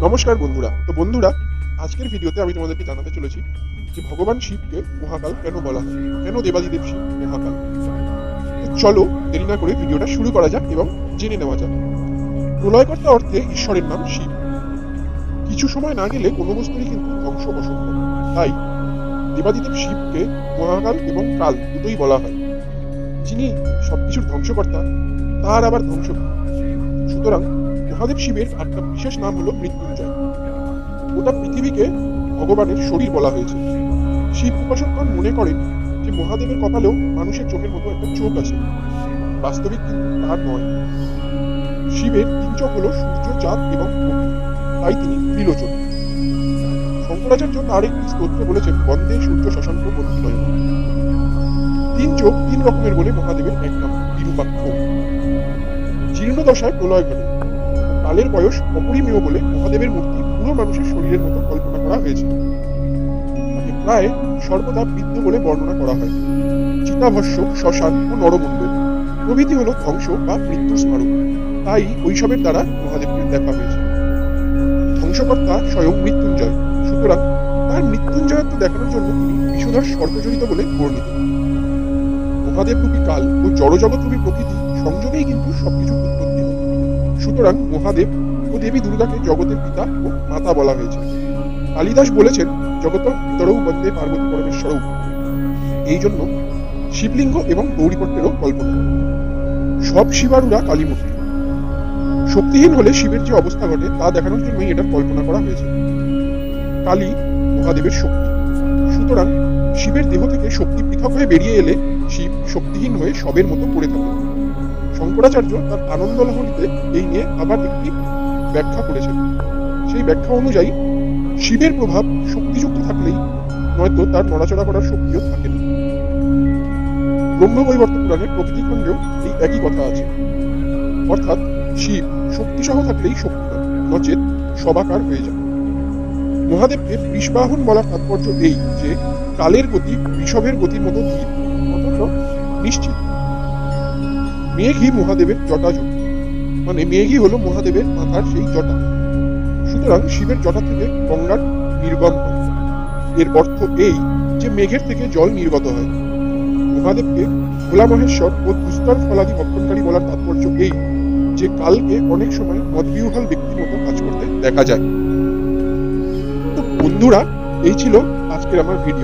নমস্কার বন্ধুরা। তো বন্ধুরা, আজকের ভিডিওতে আমি তোমাদেরকে জানাতে চলেছি যে ভগবান শিবকে মহাকাল কেন বলা হয়? কেন দেবাদিদেব শিব মহাকাল? চলো দেরি না করে ভিডিওটা শুরু করা যাক এবং জেনে নেওয়া যাক। প্রলয়কর্তা অর্থে ঈশ্বরের নাম শিব। কিছু সময় না গেলে কোনো বস্তুরই কিন্তু ধ্বংস অসম্ভব তাই দেবাদিদেব শিবকে মহাকাল এবং কাল দুটোই বলা হয়। যিনি সবকিছুর ধ্বংসকর্তা, তার আবার ধ্বংস সুতরাং মহাদেব শিবের একটা বিশেষ নাম হলো মৃত্যুঞ্জয়। গোটা পৃথিবীকে ভগবানের শরীর বলা হয়েছে। শিব উপাসকগণ মনে করেন যে মহাদেবের কপালেও মানুষের চোখের মতো একটা চোখ আছে। বাস্তবিক কিন্তু তার নয়। শিবের তিন চোখ হলো সূর্য, চাঁদ এবং তাই তিনি ত্রিলোচন। শঙ্করাচার্য তার একটি স্তোত্রে বলেছেন, বন্দে সূর্য শশাঙ্ক মন্ত্রীলয় তিন চোখ তিন রকমের বলে মহাদেবের এক নাম বিরূপাক্ষ জীর্ণ দশায় প্রলয় ঘটে। কালের বয়স অপরিমেয় বলে মহাদেবের মূর্তি পুরো মানুষের শরীরের মতো কল্পনা করা হয়েছে। তাকে প্রায় সর্বদা বৃদ্ধ বলে বর্ণনা করা হয়। চিতাভস্য, শ্মশান ও নরমণ্ডল প্রভৃতি হল ধ্বংস বা মৃত্যুর স্মারক। তাই ওইসবের দ্বারা মহাদেবকে দেখা হয়েছে ধ্বংসকর্তা স্বয়ং মৃত্যুঞ্জয়। সুতরাং তার মৃত্যুঞ্জয়ত্ব দেখানোর জন্য তিনি বিষধর সর্বজড়িত বলে বর্ণিত। মহাদেব রূপী কাল ও জড়জগৎ রূপী প্রকৃতি সংযোগেই কিন্তু সবকিছু হয় সুতরাং মহাদেব ও দেবী দুর্গাকে জগতের পিতা ও মাতা বলা হয়েছে। কালিদাস বলেছেন জগত পিতরৌ বন্দে পার্বতী পরমেশ্বরৌ। এই জন্য শিবলিঙ্গ এবং গৌরীপট্টেরও কল্পনা। সব শিবারুরা কালীমূর্তি। শক্তিহীন হলে শিবের যে অবস্থা ঘটে তা দেখানোর জন্যই এটার কল্পনা করা হয়েছে। কালী মহাদেবের শক্তি। সুতরাং শিবের দেহ থেকে শক্তি পৃথক হয়ে বেরিয়ে এলে শিব শক্তিহীন হয়ে সবের মতো পড়ে থাকে শঙ্করাচার্য তার আনন্দ লহরীতে এই নিয়ে আবার একটি ব্যাখ্যা করেছেন। সেই ব্যাখ্যা অনুযায়ী, শিবের প্রভাব শক্তিযুক্ত থাকলেই নয়তো তার নড়াচড়া করার শক্তিও থাকে না। ব্রহ্মবৈবর্ত পুরাণের প্রকৃতি খণ্ডেও এই একই কথা আছে। অর্থাৎ, শিব শক্তিসহ থাকলেই শক্তিমান নচেত সবাকার হয়ে যায়। মহাদেবকে বিষবাহন বলার তাৎপর্য এই যে, কালের গতি বিষভের গতির মতো ধীর, অথচ নিশ্চিত। মেঘই মহাদেবের জটাজুট মানে মেঘই হলো মহাদেবের মাথার সেই জটা। সুতরাং শিবের জটা থেকে গঙ্গার নির্গম হয়। এর অর্থ এই যে মেঘের থেকে জল নির্গত হয়। মহাদেবকে ভোলা মহেশ্বর ও দুস্তর ফলাদি ভক্ষণকারী বলার তাৎপর্য এই যে কালকে অনেক সময় মদবিহল ব্যক্তির মতো কাজ করতে দেখা যায়। তো বন্ধুরা, এই ছিল আজকের আমার ভিডিও